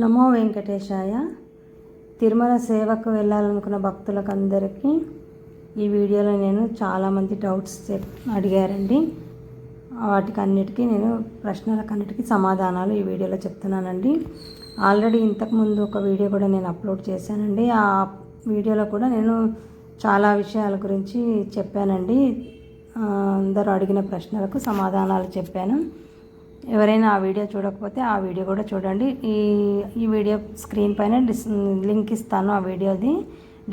నమో వెంకటేశాయ. తిరుమల సేవకు వెళ్ళాలనుకున్న భక్తులకు అందరికీ ఈ వీడియోలో నేను చాలామంది డౌట్స్ చెప్ అడిగారండి. వాటికి అన్నిటికీ నేను ప్రశ్నలకు అన్నిటికీ సమాధానాలు ఈ వీడియోలో చెప్తున్నానండి. ఆల్రెడీ ఇంతకుముందు ఒక వీడియో కూడా నేను అప్లోడ్ చేశానండి. ఆ వీడియోలో కూడా నేను చాలా విషయాల గురించి చెప్పానండి. అందరూ అడిగిన ప్రశ్నలకు సమాధానాలు చెప్పాను. ఎవరైనా ఆ వీడియో చూడకపోతే ఆ వీడియో కూడా చూడండి. ఈ ఈ వీడియో స్క్రీన్ పైన డిస్ లింక్ ఇస్తాను ఆ వీడియోది.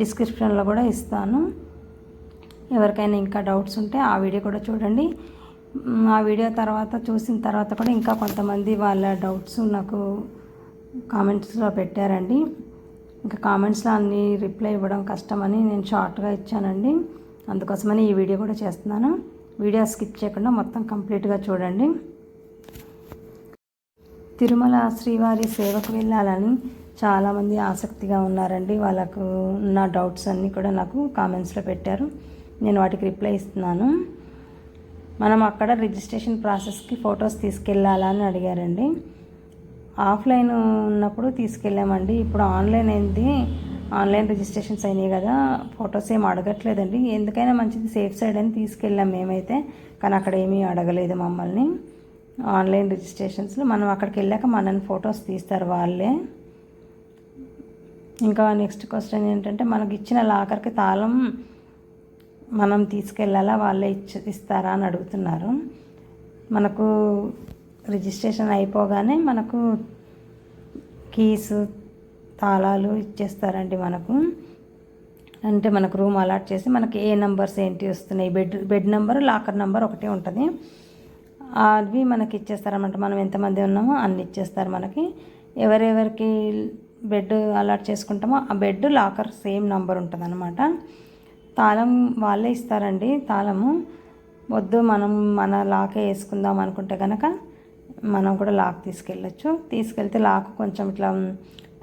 డిస్క్రిప్షన్లో కూడా ఇస్తాను. ఎవరికైనా ఇంకా డౌట్స్ ఉంటే ఆ వీడియో కూడా చూడండి. ఆ వీడియో తర్వాత చూసిన తర్వాత కూడా ఇంకా కొంతమంది వాళ్ళ డౌట్స్ నాకు కామెంట్స్లో పెట్టారండి. ఇంకా కామెంట్స్లో అన్ని రిప్లై ఇవ్వడం కష్టమని నేను షార్ట్గా ఇచ్చానండి. అందుకోసమని ఈ వీడియో కూడా చేస్తున్నాను. వీడియో స్కిప్ చేయకుండా మొత్తం కంప్లీట్గా చూడండి. తిరుమల శ్రీవారి సేవకు వెళ్ళాలని చాలామంది ఆసక్తిగా ఉన్నారండి. వాళ్ళకు ఉన్న డౌట్స్ అన్నీ కూడా నాకు కామెంట్స్లో పెట్టారు. నేను వాటికి రిప్లై ఇస్తున్నాను. మనం అక్కడ రిజిస్ట్రేషన్ ప్రాసెస్కి ఫొటోస్ తీసుకెళ్ళాలా అని అడిగారండి. ఆఫ్లైన్ ఉన్నప్పుడు తీసుకెళ్ళామండి. ఇప్పుడు ఆన్లైన్ అయింది. ఆన్లైన్ రిజిస్ట్రేషన్స్ అయినాయి కదా. ఫొటోస్ ఏం అడగట్లేదండి. ఎందుకైనా మంచిది సేఫ్ సైడ్ అని తీసుకెళ్ళాం మేమైతే. కానీ అక్కడ ఏమీ అడగలేదు మమ్మల్ని. ఆన్లైన్ రిజిస్ట్రేషన్స్లో మనం అక్కడికి వెళ్ళాక మనని ఫొటోస్ తీస్తారు వాళ్ళే. ఇంకా నెక్స్ట్ క్వశ్చన్ ఏంటంటే మనకి ఇచ్చిన లాకర్కి తాళం మనం తీసుకెళ్ళాలా వాళ్ళే ఇచ్చి ఇస్తారా అని అడుగుతున్నారు. మనకు రిజిస్ట్రేషన్ అయిపోగానే మనకు కీస్ తాళాలు ఇచ్చేస్తారండి మనకు. అంటే మనకు రూమ్ అలాట్ చేసి మనకి ఏ నెంబర్స్ ఏంటి వస్తున్నాయి bed bed number locker number ఒకటే ఉంటుంది. అవి మనకి ఇచ్చేస్తారన్నమాట మనం ఎంతమంది ఉన్నామో అన్ని ఇచ్చేస్తారు మనకి. ఎవరెవరికి బెడ్ అలాట్ చేసుకుంటామో ఆ బెడ్ లాకర్ సేమ్ నంబర్ ఉంటుంది అనమాట తాళం వాళ్ళే ఇస్తారండి. తాళము వద్దు మనం మన లాకే వేసుకుందాం అనుకుంటే కనుక మనం కూడా లాక్ తీసుకెళ్ళచ్చు. తీసుకెళ్తే లాక్ కొంచెం ఇట్లా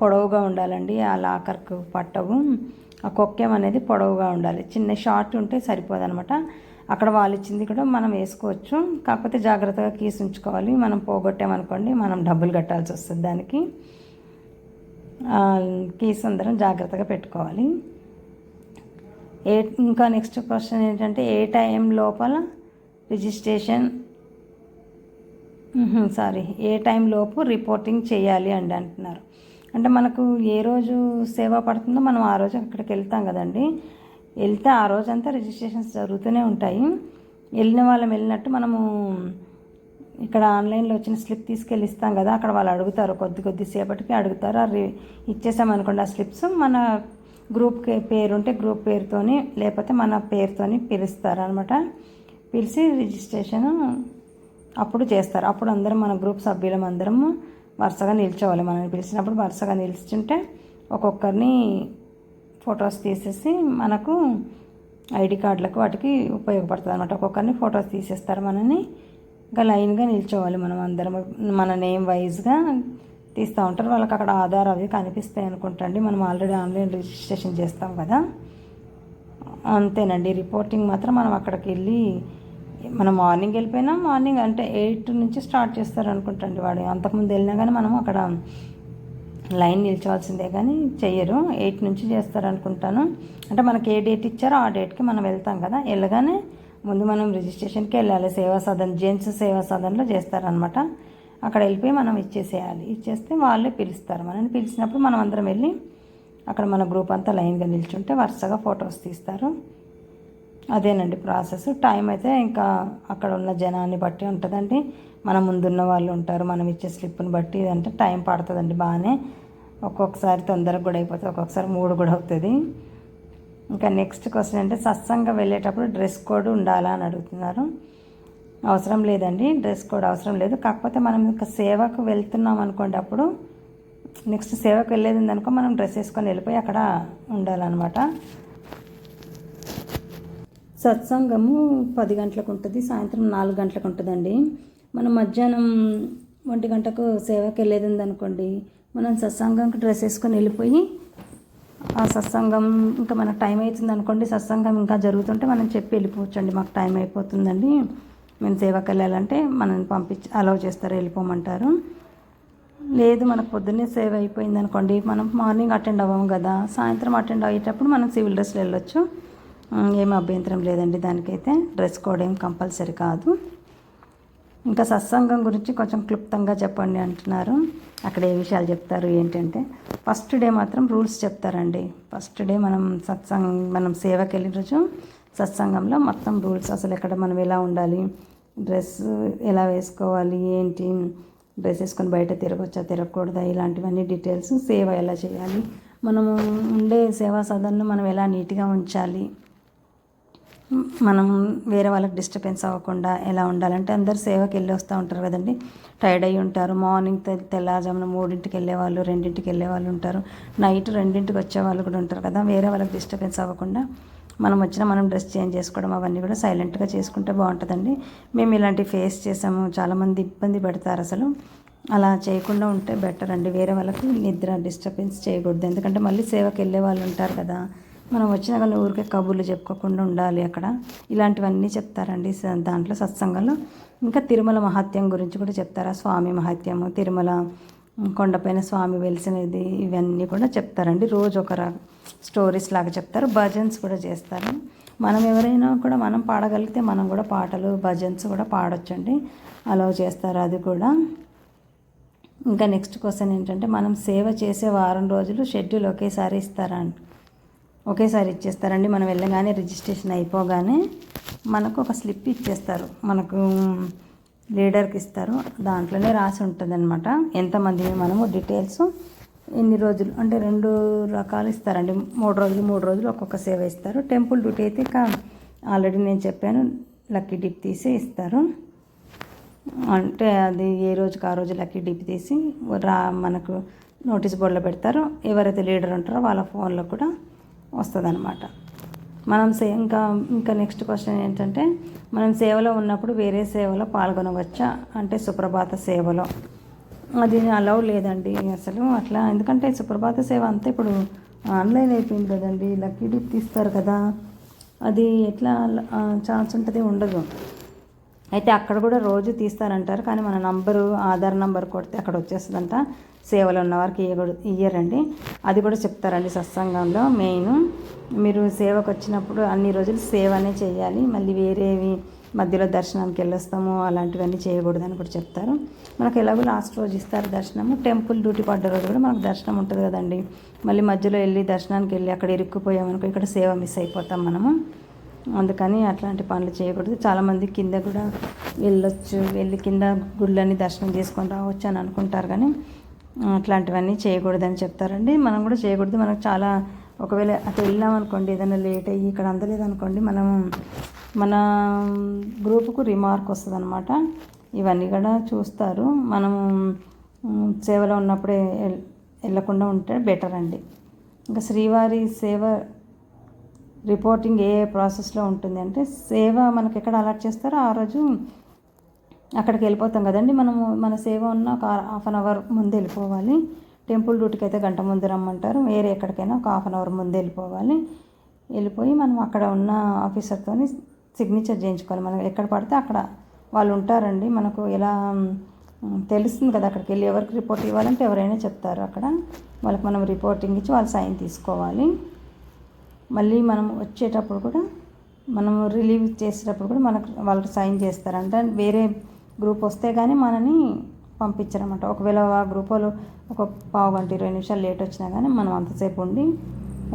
పొడవుగా ఉండాలండి. ఆ లాకర్కు పట్టవు. ఆ కొక్కెం అనేది పొడవుగా ఉండాలి. చిన్న షార్ట్ ఉంటే సరిపోదనమాట అక్కడ వాళ్ళు ఇచ్చింది కూడా మనం వేసుకోవచ్చు. కాకపోతే జాగ్రత్తగా కీస్ ఉంచుకోవాలి. మనం పోగొట్టామనుకోండి మనం డబ్బులు కట్టాల్సి వస్తుంది దానికి. కీస్ అందరం జాగ్రత్తగా పెట్టుకోవాలి. ఏ ఇంకా నెక్స్ట్ క్వశ్చన్ ఏంటంటే ఏ టైం లోపల రిజిస్ట్రేషన్? సారీ ఏ టైం లోపు రిపోర్టింగ్ చేయాలి అండి అంటున్నారు. అంటే మనకు ఏ రోజు సేవ పడుతుందో మనం ఆ రోజు అక్కడికి వెళ్తాం కదండి. వెళ్తే ఆ రోజంతా రిజిస్ట్రేషన్స్ జరుగుతూనే ఉంటాయి. వెళ్ళిన వాళ్ళం వెళ్ళినట్టు మనము ఇక్కడ ఆన్లైన్లో వచ్చిన స్లిప్ తీసుకెళ్ళి ఇస్తాం కదా అక్కడ వాళ్ళు అడుగుతారు కొద్ది కొద్ది సేపటికి అడుగుతారు. అది ఇచ్చేసామనుకోండి ఆ స్లిప్స్ మన గ్రూప్ పేరు ఉంటే గ్రూప్ పేరుతోని లేకపోతే మన పేరుతోని పిలుస్తారు అనమాట పిలిచి రిజిస్ట్రేషన్ అప్పుడు చేస్తారు. అప్పుడు అందరం మన గ్రూప్ సభ్యులం అందరము వరుసగా నిల్చోవాలి. మనల్ని పిలిచినప్పుడు వరుసగా నిల్చుంటే ఒక్కొక్కరిని ఫొటోస్ తీసేసి మనకు ఐడి కార్డులకు వాటికి ఉపయోగపడుతుంది అనమాట ఒక్కొక్కరిని ఫొటోస్ తీసేస్తారు మనని. ఇంకా లైన్గా నిల్చోవాలి మనం అందరం. మన నేమ్ వైజ్గా తీస్తూ ఉంటారు. వాళ్ళకి అక్కడ ఆధార్ అవి కనిపిస్తాయి అనుకుంటండి. మనం ఆల్రెడీ ఆన్లైన్ రిజిస్ట్రేషన్ చేస్తాం కదా. అంతేనండి. రిపోర్టింగ్ మాత్రం మనం అక్కడికి వెళ్ళి మనం మార్నింగ్ వెళ్ళిపోయినా మార్నింగ్ అంటే ఎయిట్ నుంచి స్టార్ట్ చేస్తారు అనుకుంటండి వాడు. అంతకుముందు వెళ్ళినా కానీ మనం అక్కడ లైన్ నిల్చోవాల్సిందే కానీ చెయ్యరు. ఎయిట్ నుంచి చేస్తారు అనుకుంటాను అంటే మనకి ఏ డేట్ ఇచ్చారో ఆ డేట్కి మనం వెళ్తాం కదా. వెళ్ళగానే ముందు మనం రిజిస్ట్రేషన్కి వెళ్ళాలి. సేవా సదన్ జెంట్స్ సేవా సదన్లో చేస్తారనమాట అక్కడ వెళ్ళిపోయి మనం ఇచ్చేసేయాలి. ఇచ్చేస్తే వాళ్ళే పిలుస్తారు. మనల్ని పిలిచినప్పుడు మనం అందరం వెళ్ళి అక్కడ మన గ్రూప్ అంతా లైన్గా నిల్చుంటే వరుసగా ఫొటోస్ తీస్తారు. అదేనండి ప్రాసెస్. టైం అయితే ఇంకా అక్కడ ఉన్న జనాన్ని బట్టి ఉంటుందండి. మన ముందున్న వాళ్ళు ఉంటారు. మనం ఇచ్చే స్లిప్ని బట్టి ఇదంటే టైం పడుతుందండి బాగానే. ఒక్కొక్కసారి తొందరగా కూడా అయిపోతుంది ఒక్కొక్కసారి మూడు కూడా అవుతుంది. ఇంకా నెక్స్ట్ క్వశ్చన్ అంటే సత్సంగం వెళ్ళేటప్పుడు డ్రెస్ కోడ్ ఉండాలా అని అడుగుతున్నారు. అవసరం లేదండి డ్రెస్ కోడ్ అవసరం లేదు. కాకపోతే మనం ఇంకా సేవకు వెళ్తున్నాం అనుకోండి అప్పుడు నెక్స్ట్ సేవకు వెళ్ళేది ఉందనుకో మనం డ్రెస్ వేసుకొని వెళ్ళిపోయి అక్కడ ఉండాలన్నమాట. సత్సంగము పది గంటలకు ఉంటుంది సాయంత్రం నాలుగు గంటలకు ఉంటుందండి. మనం మధ్యాహ్నం ఒంటి గంటకు సేవకి వెళ్ళేది ఉందనుకోండి మనం సత్సంగంకి డ్రెస్ వేసుకొని వెళ్ళిపోయి ఆ సత్సంగం ఇంకా మనకు టైం అవుతుంది అనుకోండి సత్సంగం ఇంకా జరుగుతుంటే మనం చెప్పి వెళ్ళిపోవచ్చు అండి మాకు టైం అయిపోతుందండి. మేము సేవకి వెళ్ళాలంటే మనల్ని పంపించి అలౌ చేస్తారు వెళ్ళిపోమంటారు. లేదు మనకు పొద్దున్నే సేవ్ అయిపోయింది అనుకోండి. మనం మార్నింగ్ అటెండ్ అవ్వము కదా. సాయంత్రం అటెండ్ అయ్యేటప్పుడు మనం సివిల్ డ్రెస్లో వెళ్ళొచ్చు. ఏం అభ్యంతరం లేదండి. దానికైతే డ్రెస్ కోడ్ ఏం కంపల్సరీ కాదు. ఇంకా సత్సంగం గురించి కొంచెం క్లుప్తంగా చెప్పండి అంటున్నారు. అక్కడ ఏ విషయాలు చెప్తారు ఏంటంటే ఫస్ట్ డే మాత్రం రూల్స్ చెప్తారండి. ఫస్ట్ డే మనం సత్సంగ మనం సేవకి వెళ్ళిన రోజు సత్సంగంలో మొత్తం రూల్స్ అసలు ఎక్కడ మనం ఎలా ఉండాలి డ్రెస్ ఎలా వేసుకోవాలి ఏంటి డ్రెస్ వేసుకొని బయట తిరగవచ్చా తిరగకూడదా ఇలాంటివన్నీ డీటెయిల్స్ సేవ ఎలా చేయాలి మనము ఉండే సేవా సదన్ను మనం ఎలా నీట్గా ఉంచాలి మనం వేరే వాళ్ళకి డిస్టర్బెన్స్ అవ్వకుండా ఎలా ఉండాలంటే అందరు సేవకి వెళ్ళి వస్తూ ఉంటారు కదండి. టైర్డ్ అయ్యి ఉంటారు. మార్నింగ్ తె- తెల్లారుజామున మూడింటికి వెళ్ళేవాళ్ళు రెండింటికి వెళ్ళే వాళ్ళు ఉంటారు. నైట్ రెండింటికి వచ్చే వాళ్ళు కూడా ఉంటారు కదా. వేరే వాళ్ళకి డిస్టర్బెన్స్ అవ్వకుండా మనం వచ్చిన మనం డ్రెస్ చేంజ్ చేసుకోవడం అవన్నీ కూడా సైలెంట్గా చేసుకుంటే బాగుంటుందండి. మేము ఇలాంటి ఫేస్ చేసాము. చాలామంది ఇబ్బంది పెడతారు అసలు. అలా చేయకుండా ఉంటే బెటర్ అండి. వేరే వాళ్ళకి నిద్ర డిస్టర్బెన్స్ చేయకూడదు. ఎందుకంటే మళ్ళీ సేవకి వెళ్ళే వాళ్ళు ఉంటారు కదా. మనం వచ్చిన కానీ ఊరికే కబుర్లు చెప్పుకోకుండా ఉండాలి అక్కడ. ఇలాంటివన్నీ చెప్తారండి స- దాంట్లో సత్సంగంలో. ఇంకా తిరుమల మహాత్యం గురించి కూడా చెప్తారా? స్వామి మహాత్యము తిరుమల కొండపైన స్వామి వెలిసినది ఇవన్నీ కూడా చెప్తారండి. రోజు ఒక రా స్టోరీస్ లాగా చెప్తారు. భజన్స్ కూడా చేస్తారు. మనం ఎవరైనా కూడా మనం పాడగలిగితే మనం కూడా పాటలు భజన్స్ కూడా పాడొచ్చండి. అలా చేస్తారు అది కూడా. ఇంకా నెక్స్ట్ క్వశ్చన్ ఏంటంటే మనం సేవ చేసే వారం రోజులు షెడ్యూల్ ఒకేసారి ఇస్తారా ఒకేసారి ఇచ్చేస్తారండి. మనం వెళ్ళగానే రిజిస్ట్రేషన్ అయిపోగానే మనకు ఒక స్లిప్ ఇచ్చేస్తారు. మనకు లీడర్కి ఇస్తారు. దాంట్లోనే రాసి ఉంటుంది అనమాట ఎంతమంది మనము డీటెయిల్స్ ఎన్ని రోజులు అంటే రెండు రకాలు ఇస్తారండి. మూడు రోజులు మూడు రోజులు ఒక్కొక్క సేవ ఇస్తారు. టెంపుల్ డ్యూటీ అయితే ఇక ఆల్రెడీ నేను చెప్పాను లక్కీ డిప్ తీసి ఇస్తారు. అంటే అది ఏ రోజుకి ఆ రోజు లక్కీ డిప్ తీసి రా మనకు నోటీస్ బోర్డులో పెడతారు. ఎవరైతే లీడర్ ఉంటారో వాళ్ళ ఫోన్లో కూడా వస్తుంది మనం సే ఇంకా ఇంకా నెక్స్ట్ క్వశ్చన్ ఏంటంటే మనం సేవలో ఉన్నప్పుడు వేరే సేవలో పాల్గొనవచ్చా? అంటే సుప్రభాత సేవలో. అది అలౌ లేదండి అసలు అట్లా. ఎందుకంటే సుప్రభాత సేవ అంతా ఇప్పుడు ఆన్లైన్ అయిపోయింది కదండి. లక్కీ డిప్ తీస్తారు కదా. అది ఎట్లా ఛాన్స్ ఉంటుంది ఉండదు. అయితే అక్కడ కూడా రోజు తీస్తారంటారు కానీ మన నంబరు ఆధార్ నంబర్ కొడితే అక్కడ వచ్చేస్తుందంట. సేవలో ఉన్న వారికి ఇయ్యరండి. అది కూడా చెప్తారండి సత్సంగంలో మెయిన్. మీరు సేవకు వచ్చినప్పుడు అన్ని రోజులు సేవనే చేయాలి. మళ్ళీ వేరేవి మధ్యలో దర్శనానికి వెళ్ళొస్తాము అలాంటివన్నీ చేయకూడదని కూడా చెప్తారు. మనకు ఎలాగో లాస్ట్ రోజు ఇస్తారు దర్శనము. టెంపుల్ డ్యూటీ పడ్డ రోజు కూడా మనకు దర్శనం ఉంటుంది కదండి. మళ్ళీ మధ్యలో వెళ్ళి దర్శనానికి వెళ్ళి అక్కడ ఇరుక్కుపోయామనుకో ఇక్కడ సేవ మిస్ అయిపోతాం మనము. అందుకని అట్లాంటి పనులు చేయకూడదు. చాలామంది కింద కూడా వెళ్ళొచ్చు వెళ్ళి కింద గుళ్ళని దర్శనం చేసుకొని రావచ్చు అని అనుకుంటారు కానీ ఆ, అట్లాంటివన్నీ చేయకూడదని చెప్తారండి. మనం కూడా చేయకూడదు. మనకు చాలా ఒకవేళ అటు వెళ్ళాం అనుకోండి ఏదైనా లేట్ అయ్యి ఇక్కడ అందలేదు అనుకోండి మనం మన గ్రూపుకు రిమార్క్ వస్తుంది అనమాట ఇవన్నీ కూడా చూస్తారు. మనం సేవలో ఉన్నప్పుడే వెళ్ళకుండా ఉంటే బెటర్ అండి ఇంకా శ్రీవారి సేవ రిపోర్టింగ్ ఏ ఏ ప్రాసెస్లో ఉంటుంది అంటే సేవ మనకి ఎక్కడ అలర్ట్ చేస్తారో ఆ రోజు అక్కడికి వెళ్ళిపోతాం కదండి. మనము మన సేవ ఉన్న ఒక హాఫ్ అన్ అవర్ ముందు వెళ్ళిపోవాలి. టెంపుల్ డ్యూటీకి అయితే గంట ముందు రమ్మంటారు. వేరే ఎక్కడికైనా ఒక హాఫ్ అన్ అవర్ ముందు వెళ్ళిపోవాలి. వెళ్ళిపోయి మనం అక్కడ ఉన్న ఆఫీసర్తో సిగ్నేచర్ చేయించుకోవాలి. మనం ఎక్కడ పడితే అక్కడ వాళ్ళు ఉంటారండి. మనకు ఎలా తెలుస్తుంది కదా అక్కడికి వెళ్ళి ఎవరికి రిపోర్ట్ ఇవ్వాలంటే ఎవరైనా చెప్తారు అక్కడ. వాళ్ళకి మనం రిపోర్టింగ్ ఇచ్చి వాళ్ళ సైన్ తీసుకోవాలి. మళ్ళీ మనం వచ్చేటప్పుడు కూడా మనం రిలీవ్ చేసేటప్పుడు కూడా మనకు వాళ్ళు సైన్ చేస్తారంట. వేరే గ్రూప్ వస్తే కానీ మనని పంపించారన్నమాట. ఒకవేళ ఆ గ్రూప్ వాళ్ళు ఒక పావు గంట ఇరవై నిమిషాలు లేట్ వచ్చినా కానీ మనం అంతసేపు ఉండి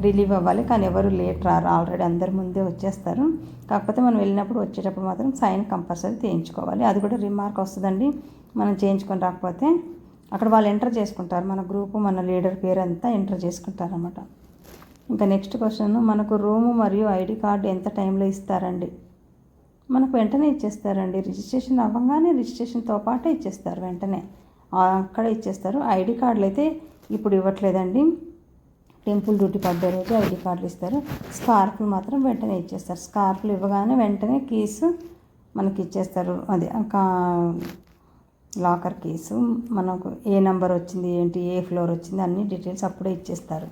రిలీవ్ అవ్వాలి. కానీ ఎవరు లేట్ రారు. ఆల్రెడీ అందరి ముందే వచ్చేస్తారు. కాకపోతే మనం వెళ్ళినప్పుడు వచ్చేటప్పుడు మాత్రం సైన్ కంపల్సరీ చేయించుకోవాలి. అది కూడా రిమార్క్ వస్తుందండి. మనం చేయించుకొని రాకపోతే అక్కడ వాళ్ళు ఎంటర్ చేసుకుంటారు. మన గ్రూపు మన లీడర్ పేరు అంతా ఎంటర్ చేసుకుంటారన్నమాట. ఇంకా నెక్స్ట్ క్వశ్చన్ మనకు రూము మరియు ఐడి కార్డు ఎంత టైంలో ఇస్తారండి? మనకు వెంటనే ఇచ్చేస్తారండి. రిజిస్ట్రేషన్ అవ్వగానే రిజిస్ట్రేషన్తో పాటే ఇచ్చేస్తారు వెంటనే. అక్కడ ఇచ్చేస్తారు. ఐడి కార్డులు అయితే ఇప్పుడు ఇవ్వట్లేదండి. టెంపుల్ డ్యూటీ పడ్డే రోజు ఐడి కార్డులు ఇస్తారు. స్కార్ఫ్లు మాత్రం వెంటనే ఇచ్చేస్తారు. స్కార్ఫ్లు ఇవ్వగానే వెంటనే కీస్ మనకి ఇచ్చేస్తారు. అదే ఒక లాకర్ కేసు. మనకు ఏ నెంబర్ వచ్చింది ఏంటి ఏ ఫ్లోర్ వచ్చింది అన్ని డీటెయిల్స్ అప్పుడే ఇచ్చేస్తారు.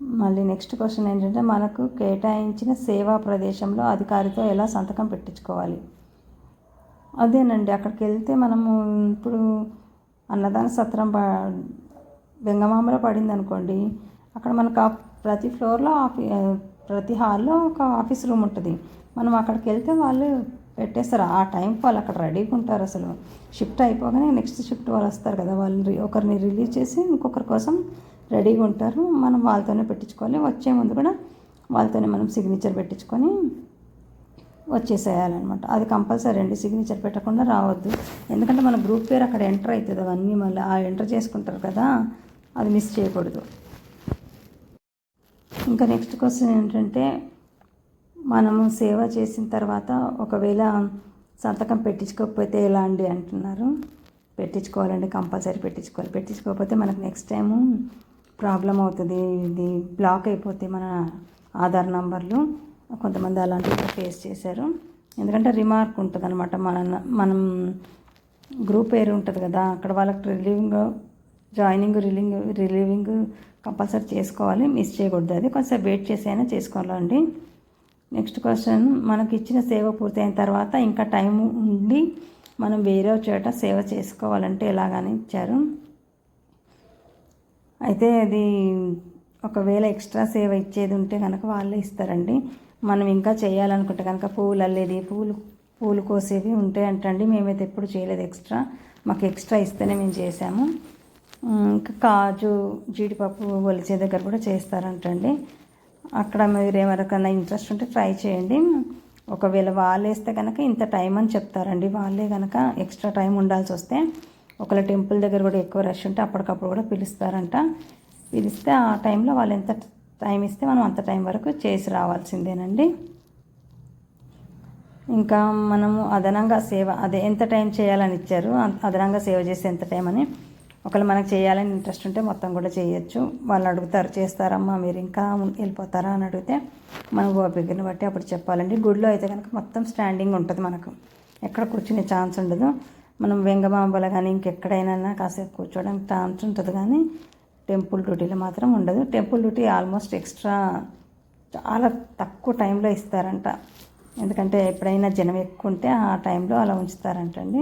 మళ్ళీ నెక్స్ట్ క్వశ్చన్ ఏంటంటే మనకు కేటాయించిన సేవా ప్రదేశంలో అధికారితో ఎలా సంతకం పెట్టించుకోవాలి? అదేనండి అక్కడికి వెళ్తే మనము ఇప్పుడు అన్నదాన సత్రం ప బెంగమామలో పడింది అనుకోండి అక్కడ మనకు ఆ ప్రతి ఫ్లోర్లో ఆఫీ ప్రతి హాల్లో ఒక ఆఫీస్ రూమ్ ఉంటుంది. మనం అక్కడికి వెళ్తే వాళ్ళు పెట్టేస్తారు. ఆ టైంకి వాళ్ళు అక్కడ రెడీగా ఉంటారు అసలు. షిఫ్ట్ అయిపోగానే నెక్స్ట్ షిఫ్ట్ వాళ్ళు వస్తారు కదా వాళ్ళు ఒకరిని రిలీజ్ చేసి ఇంకొకరి కోసం రెడీగా ఉంటారు. మనం వాళ్ళతోనే పెట్టించుకోవాలి. వచ్చే ముందు కూడా వాళ్ళతోనే మనం సిగ్నేచర్ పెట్టించుకొని వచ్చేసేయాలన్నమాట. అది కంపల్సరీ అండి. సిగ్నేచర్ పెట్టకుండా రావద్దు. ఎందుకంటే మన గ్రూప్ పేరు అక్కడ ఎంటర్ అవుతుంది. అవన్నీ మళ్ళీ ఆ ఎంటర్ చేసుకుంటారు కదా అది మిస్ చేయకూడదు. ఇంకా నెక్స్ట్ క్వశ్చన్ ఏంటంటే మనము సేవ చేసిన తర్వాత ఒకవేళ సంతకం పెట్టించుకోకపోతే ఎలా అండి అంటున్నారు. పెట్టించుకోవాలండి కంపల్సరీ పెట్టించుకోవాలి. పెట్టించుకోకపోతే మనకు నెక్స్ట్ టైము ప్రాబ్లం అవుతుంది ఇది బ్లాక్ అయిపోతే మన ఆధార్ నంబర్లు. కొంతమంది అలాంటివి ఫేస్ చేశారు. ఎందుకంటే రిమార్క్ ఉంటుంది అనమాట మన మనం గ్రూప్ పేరు ఉంటుంది కదా అక్కడ వాళ్ళకి relieving joining relieving relieving compulsory చేసుకోవాలి మిస్ చేయకూడదు. అది కొంచెం వెయిట్ చేసి అయినా చేసుకోవాలండి. నెక్స్ట్ క్వశ్చన్ మనకి ఇచ్చిన సేవ పూర్తయిన తర్వాత ఇంకా టైం ఉండి మనం వేరే చోట సేవ చేసుకోవాలంటే ఎలాగని ఇచ్చారు? అయితే అది ఒకవేళ ఎక్స్ట్రా సేవ ఇచ్చేది ఉంటే కనుక వాళ్ళే ఇస్తారండి. మనం ఇంకా చేయాలనుకుంటే కనుక పూలు అల్లేది పూలు పూలు కోసేవి ఉంటే అంటండి. మేమైతే ఎప్పుడు చేయలేదు ఎక్స్ట్రా. మాకు ఎక్స్ట్రా ఇస్తేనే మేము చేసాము ఇంకా కాజు జీడిపప్పు ఒలిచే దగ్గర కూడా చేస్తారంటండి. అక్కడ మీరు ఎవరికైనా ఇంట్రెస్ట్ ఉంటే ట్రై చేయండి. ఒకవేళ వాళ్ళు వేస్తే కనుక ఇంత టైం అని చెప్తారండి. వాళ్ళే కనుక ఎక్స్ట్రా టైం ఉండాల్సి వస్తే ఒకవేళ టెంపుల్ దగ్గర కూడా ఎక్కువ రష్ ఉంటే అప్పటికప్పుడు కూడా పిలుస్తారంట. పిలిస్తే ఆ టైంలో వాళ్ళు ఎంత టైం ఇస్తే మనం అంత టైం వరకు చేసి రావాల్సిందేనండి. ఇంకా మనము అదనంగా సేవ అదే ఎంత టైం చేయాలని ఇచ్చారు అదనంగా సేవ చేస్తే ఎంత టైం అని. ఒకవేళ మనకు చేయాలని ఇంట్రెస్ట్ ఉంటే మొత్తం కూడా చేయొచ్చు. వాళ్ళు అడుగుతారు చేస్తారమ్మా మీరు ఇంకా వెళ్ళిపోతారా? అని అడిగితే మన ఓపికను బట్టి అప్పుడు చెప్పాలండి. గుడిలో అయితే కనుక మొత్తం స్టాండింగ్ ఉంటుంది మనకు. ఎక్కడ కూర్చునే ఛాన్స్ ఉండదు. మనం వెంగమాంబల కానీ ఇంకెక్కడైనా కాసేపు కూర్చోవడానికి ఛాన్స్ ఉంటుంది కానీ టెంపుల్ డ్యూటీలో మాత్రం ఉండదు. టెంపుల్ డ్యూటీ ఆల్మోస్ట్ ఎక్స్ట్రా చాలా తక్కువ టైంలో ఇస్తారంట. ఎందుకంటే ఎప్పుడైనా జనం ఎక్కువ ఉంటే ఆ టైంలో అలా ఉంచుతారంటండి.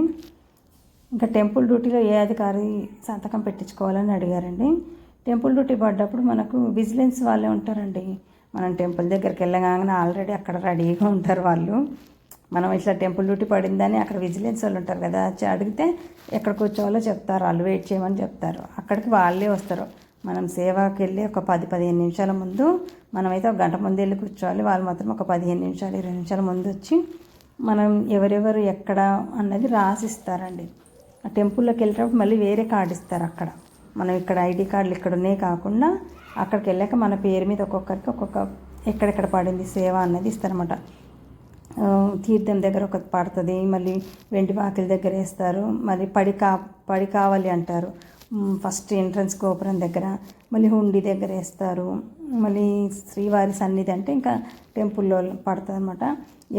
ఇంకా టెంపుల్ డ్యూటీలో ఏ అధికారి సంతకం పెట్టించుకోవాలని అడిగారండి. టెంపుల్ డ్యూటీ పడ్డప్పుడు మనకు విజిలెన్స్ వాళ్ళే ఉంటారండి. మనం టెంపుల్ దగ్గరికి వెళ్ళగానే ఆల్రెడీ అక్కడ రెడీగా ఉంటారు వాళ్ళు. మనం ఇట్లా టెంపుల్ డ్యూటీ పడిందని అక్కడ విజిలెన్స్ వాళ్ళు ఉంటారు కదా వచ్చి అడిగితే ఎక్కడ కూర్చోవాలో చెప్తారు. వాళ్ళు వెయిట్ చేయమని చెప్తారు. అక్కడికి వాళ్ళే వస్తారు. మనం సేవకి వెళ్ళి ఒక పది పదిహేను నిమిషాల ముందు మనమైతే ఒక గంట ముందు వెళ్ళి కూర్చోవాలి. వాళ్ళు మాత్రం ఒక పదిహేను నిమిషాలు ఇరవై నిమిషాల ముందు వచ్చి మనం ఎవరెవరు ఎక్కడ అన్నది రాసిస్తారండి. ఆ టెంపుల్లోకి వెళ్ళేటప్పుడు మళ్ళీ వేరే కార్డు ఇస్తారు అక్కడ. మనం ఇక్కడ ఐడి కార్డులు ఇక్కడ ఉన్నాయి కాకుండా అక్కడికి వెళ్ళాక మన పేరు మీద ఒక్కొక్కరికి ఒక్కొక్క ఎక్కడెక్కడ పడింది సేవ అన్నది ఇస్తారన్నమాట. తీర్థం దగ్గర ఒకటి పడుతుంది మళ్ళీ వెండి వాకిల దగ్గర వేస్తారు మళ్ళీ పడి కా పడి కావాలి అంటారు. ఫస్ట్ ఎంట్రన్స్ గోపురం దగ్గర మళ్ళీ హుండీ దగ్గర వేస్తారు మళ్ళీ శ్రీవారి సన్నిధి అంటే ఇంకా టెంపుల్లో పడుతుంది అనమాట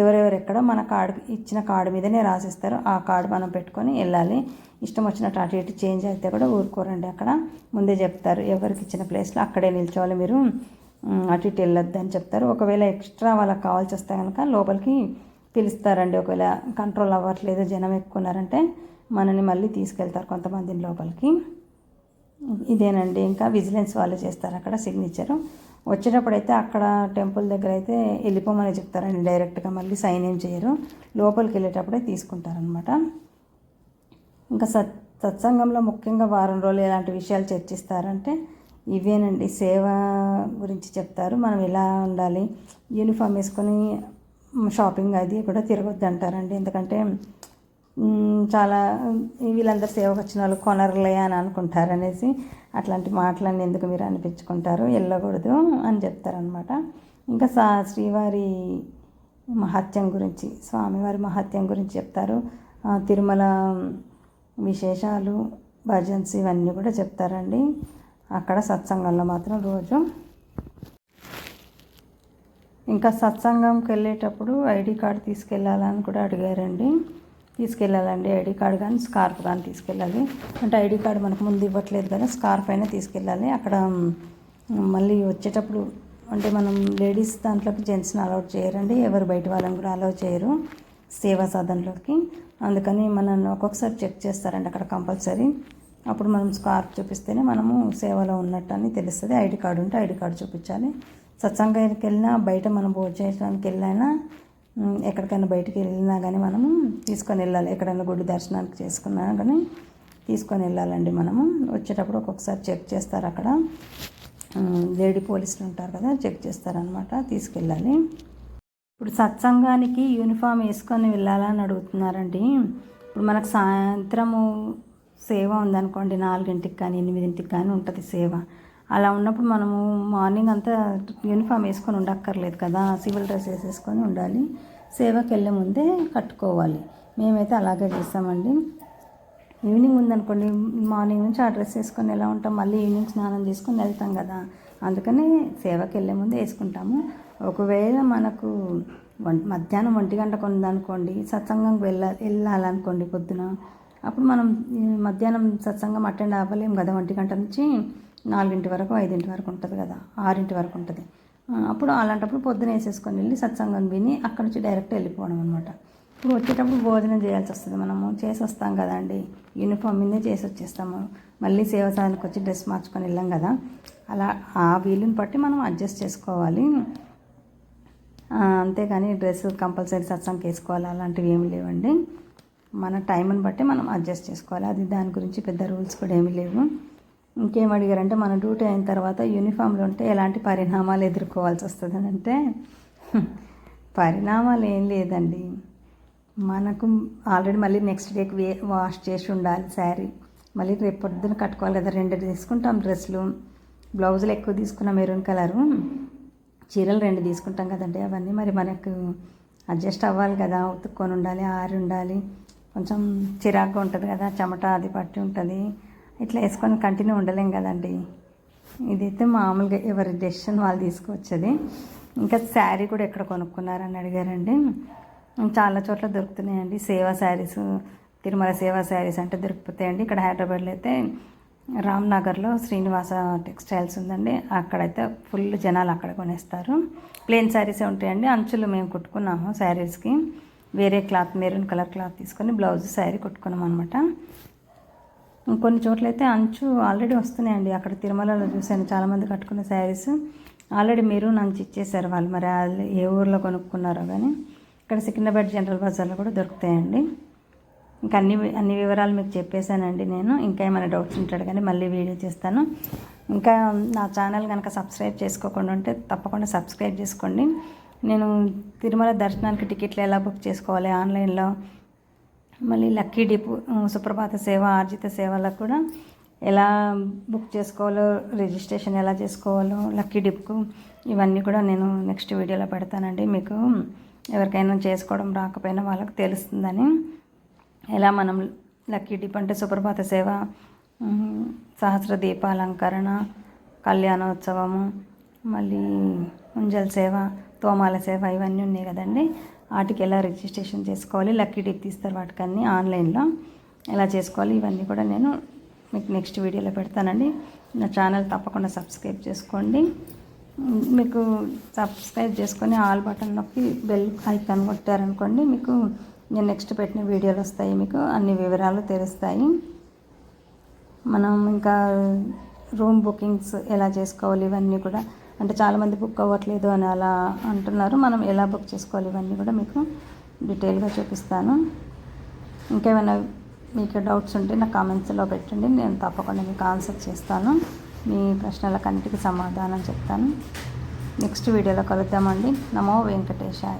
ఎవరెవరు ఎక్కడ మన కార్డు ఇచ్చిన కార్డు మీదనే రాసిస్తారు ఆ కార్డు మనం పెట్టుకొని వెళ్ళాలి. ఇష్టం వచ్చినట్టు అటు ఇటు చేంజ్ అయితే కూడా ఊరుకోరండి అక్కడ. ముందే చెప్తారు ఎవరికి ఇచ్చిన ప్లేస్లో అక్కడే నిల్చోవాలి మీరు. అటు ఇటు వెళ్ళొద్దు అని చెప్తారు. ఒకవేళ ఎక్స్ట్రా వాళ్ళకి కావాల్సి వస్తే కనుక లోపలికి పిలుస్తారండి. ఒకవేళ కంట్రోల్ అవ్వట్లేదు జనం ఎక్కున్నారంటే మనని మళ్ళీ తీసుకెళ్తారు కొంతమందిని లోపలికి. ఇదేనండి. ఇంకా విజిలెన్స్ వాళ్ళు చేస్తారు అక్కడ సిగ్నేచరు. వచ్చేటప్పుడైతే అక్కడ టెంపుల్ దగ్గర అయితే వెళ్ళిపోమని చెప్తారండి. డైరెక్ట్గా మళ్ళీ సైన్ ఏం చేయరు. లోపలికి వెళ్ళేటప్పుడే తీసుకుంటారనమాట ఇంకా సత్ సత్సంగంలో ముఖ్యంగా వారం రోజులు ఎలాంటి విషయాలు చర్చిస్తారంటే ఇవేనండి సేవ గురించి చెప్తారు. మనం ఎలా ఉండాలి? యూనిఫామ్ వేసుకొని షాపింగ్ అది కూడా తిరగొద్దు అంటారండి. ఎందుకంటే చాలా వీళ్ళందరూ సేవకు వచ్చిన వాళ్ళు కొనరులే అని అనుకుంటారు అనేసి అట్లాంటి మాటలన్నీ ఎందుకు మీరు అనిపించుకుంటారు? వెళ్ళకూడదు అని చెప్తారనమాట ఇంకా సా శ్రీవారి మహత్యం గురించి స్వామివారి మహత్యం గురించి చెప్తారు. తిరుమల విశేషాలు భజన్స్ ఇవన్నీ కూడా చెప్తారండి. అక్కడ సత్సంగంలో మాత్రం రోజు. ఇంకా సత్సంగంకి వెళ్ళేటప్పుడు ఐడి కార్డు తీసుకెళ్ళాలని కూడా అడిగారండి. తీసుకెళ్ళాలండి ఐడి కార్డు కానీ స్కార్ఫ్ కానీ తీసుకెళ్ళాలి. అంటే ఐడి కార్డు మనకు ముందు ఇవ్వట్లేదు కదా స్కార్ఫ్ అయినా తీసుకెళ్ళాలి. అక్కడ మళ్ళీ వచ్చేటప్పుడు అంటే మనం లేడీస్ దాంట్లోకి జెంట్స్ని అలౌ చేయరండి. ఎవరు బయట వాళ్ళని కూడా అలౌ చేయరు సేవా సాధనలోకి. అందుకని మనల్ని ఒక్కొక్కసారి చెక్ చేస్తారండి అక్కడ కంపల్సరీ. అప్పుడు మనం స్కార్ఫ్ చూపిస్తేనే మనము సేవలో ఉన్నట్టు అని తెలుస్తుంది. ఐడి కార్డు ఉంటే ఐడి కార్డు చూపించాలి. సత్సంగానికి వెళ్ళినా బయట మనం భోజనం చేయడానికి వెళ్ళినా ఎక్కడికైనా బయటికి వెళ్ళినా కానీ మనము తీసుకొని వెళ్ళాలి. ఎక్కడైనా గుడి దర్శనానికి చేసుకున్నా కానీ తీసుకొని వెళ్ళాలండి మనము. వచ్చేటప్పుడు ఒక్కొక్కసారి చెక్ చేస్తారు అక్కడ. లేడీ పోలీసులు ఉంటారు కదా చెక్ చేస్తారనమాట తీసుకెళ్ళాలి. ఇప్పుడు సత్సంగానికి యూనిఫామ్ వేసుకొని వెళ్ళాలని అడుగుతున్నారండి. ఇప్పుడు మనకు సాయంత్రము సేవ ఉందనుకోండి నాలుగింటికి కానీ ఎనిమిదింటికి కానీ ఉంటుంది సేవ. అలా ఉన్నప్పుడు మనము మార్నింగ్ అంతా యూనిఫామ్ వేసుకొని ఉండక్కర్లేదు కదా సివిల్ డ్రెస్ వేసేసుకొని ఉండాలి. సేవకి వెళ్ళే ముందే కట్టుకోవాలి. మేమైతే అలాగే చేస్తామండి. ఈవినింగ్ ఉందనుకోండి మార్నింగ్ నుంచి ఆ డ్రెస్ వేసుకొని ఎలా ఉంటాం? మళ్ళీ ఈవినింగ్ స్నానం చేసుకొని వెళ్తాం కదా. అందుకని సేవకి వెళ్ళే ముందే వేసుకుంటాము. ఒకవేళ మనకు వం- మధ్యాహ్నం ఒంటి గంటకు ఉందనుకోండి సత్సంగం వెళ్ళ వెళ్ళాలనుకోండి పొద్దున అప్పుడు మనం మధ్యాహ్నం సత్సంగం అటెండ్ అవ్వలేము కదా ఒంటి గంట నుంచి నాలుగింటి వరకు ఐదింటి వరకు ఉంటుంది కదా ఆరింటి వరకు ఉంటుంది. అప్పుడు అలాంటప్పుడు పొద్దున వేసేసుకొని వెళ్ళి సత్సంగం విని అక్కడ నుంచి డైరెక్ట్ వెళ్ళిపోవడం అనమాట ఇప్పుడు వచ్చేటప్పుడు భోజనం చేయాల్సి వస్తుంది. మనము చేసి వస్తాం కదండి యూనిఫామ్ మీదే చేసి వచ్చేస్తాము. మళ్ళీ సేవ సాధనకు వచ్చి డ్రెస్ మార్చుకొని వెళ్ళాం కదా. అలా ఆ వీలుని బట్టి మనం అడ్జస్ట్ చేసుకోవాలి. అంతేగాని డ్రెస్ కంపల్సరీ సత్సంగం వేసుకోవాలి. అలాంటివి ఏమి లేవండి. మన టైంని బట్టి మనం అడ్జస్ట్ చేసుకోవాలి. అది దాని గురించి పెద్ద రూల్స్ కూడా ఏమీ లేవు. ఇంకేం అడిగారంటే మన డ్యూటీ అయిన తర్వాత యూనిఫామ్లో ఉంటే ఎలాంటి పరిణామాలు ఎదుర్కోవాల్సి వస్తుంది అంటే పరిణామాలు ఏం లేదండి. మనకు ఆల్రెడీ మళ్ళీ నెక్స్ట్ డేకి వే వాష్ చేసి ఉండాలి శారీ. మళ్ళీ రేపు పొద్దున కట్టుకోవాలి కదా రెండు తీసుకుంటాం డ్రెస్సులు. బ్లౌజులు ఎక్కువ తీసుకున్నాం మెరూన్ కలరు. చీరలు రెండు తీసుకుంటాం కదండి అవన్నీ మరి మనకు అడ్జస్ట్ అవ్వాలి కదా ఉతుక్కొని ఉండాలి ఆరి ఉండాలి. కొంచెం చిరాకు ఉంటుంది కదా చెమట అది పట్టి ఉంటుంది. ఇట్లా వేసుకొని కంటిన్యూ ఉండలేం కదండి. ఇదైతే మామూలుగా ఎవరి డెసిషన్ వాళ్ళు తీసుకొచ్చేది ఇంకా శారీ కూడా ఎక్కడ కొనుక్కున్నారని అడిగారండి. చాలా చోట్ల దొరుకుతున్నాయండి. సేవా శారీస్ తిరుమల సేవా శారీస్ అంటే దొరికిపోతాయండి. ఇక్కడ హైదరాబాద్లో అయితే రామ్నగర్లో శ్రీనివాస టెక్స్టైల్స్ ఉందండి. అక్కడైతే ఫుల్ జనాలు అక్కడ కొనేస్తారు. ప్లెయిన్ శారీసే ఉంటాయండి. అంచులు మేము కుట్టుకున్నాము శారీస్కి. వేరే క్లాత్ మెరూన్ కలర్ క్లాత్ తీసుకొని బ్లౌజ్ శారీ కుట్టుకున్నాం అనమాట కొన్ని చోట్లయితే అంచు ఆల్రెడీ వస్తున్నాయండి. అక్కడ తిరుమలలో చూశాను చాలామంది కట్టుకున్న శారీస్. ఆల్రెడీ మెరూన్ అంచు ఇచ్చేసారు వాళ్ళు. మరి వాళ్ళు ఏ ఊర్లో కొనుక్కున్నారో కానీ ఇక్కడ సికింద్రాబాద్ జనరల్ బజార్లో కూడా దొరుకుతాయండి. ఇంకా అన్ని అన్ని వివరాలు మీకు చెప్పేశానండి నేను. ఇంకా ఏమైనా డౌట్స్ ఉంటాడు కానీ మళ్ళీ వీడియో చేస్తాను. ఇంకా నా ఛానల్ కనుక సబ్స్క్రైబ్ చేసుకోకుండా ఉంటే తప్పకుండా సబ్స్క్రైబ్ చేసుకోండి. నేను తిరుమల దర్శనానికి టికెట్లు ఎలా బుక్ చేసుకోవాలి ఆన్లైన్లో? మళ్ళీ లక్కీ డిప్ సుప్రభాత సేవ ఆర్జిత సేవలకు కూడా ఎలా బుక్ చేసుకోవాలో రిజిస్ట్రేషన్ ఎలా చేసుకోవాలో లక్కీ డిప్కు ఇవన్నీ కూడా నేను నెక్స్ట్ వీడియోలో పెడతానండి. మీకు ఎవరికైనా చేసుకోవడం రాకపోయినా వాళ్ళకి తెలుస్తుందని. ఎలా మనం లక్కీ డిప్ అంటే సుప్రభాత సేవ సహస్ర దీపాలంకరణ కళ్యాణోత్సవము మళ్ళీ ఉంజల్ సేవ తోమాల సేవ ఇవన్నీ ఉన్నాయి కదండి. వాటికి ఎలా రిజిస్ట్రేషన్ చేసుకోవాలి లక్కీ డిప్ తీస్తారు వాటికన్నీ ఆన్లైన్లో. ఎలా చేసుకోవాలి ఇవన్నీ కూడా నేను మీకు నెక్స్ట్ వీడియోలో పెడతానండి. నా ఛానల్ తప్పకుండా సబ్స్క్రైబ్ చేసుకోండి. మీకు సబ్స్క్రైబ్ చేసుకొని ఆల్ బటన్ నొక్కి బెల్ ఐకాన్ కొట్టారనుకోండి మీకు నేను నెక్స్ట్ పెట్టిన వీడియోలు వస్తాయి మీకు అన్ని వివరాలు తెలుస్తాయి. మనం ఇంకా రూమ్ బుకింగ్స్ ఎలా చేసుకోవాలి ఇవన్నీ కూడా అంటే చాలామంది బుక్ అవ్వట్లేదు అని అలా అంటున్నారు. మనం ఎలా బుక్ చేసుకోవాలి ఇవన్నీ కూడా మీకు డీటెయిల్గా చూపిస్తాను. ఇంకేమైనా మీకు డౌట్స్ ఉంటే నా కామెంట్స్లో పెట్టండి. నేను తప్పకుండా మీకు ఆన్సర్ చేస్తాను. మీ ప్రశ్నలకన్నిటికీ సమాధానం చెప్తాను. నెక్స్ట్ వీడియోలో కలుద్దామండి. నమో వెంకటేశాయ.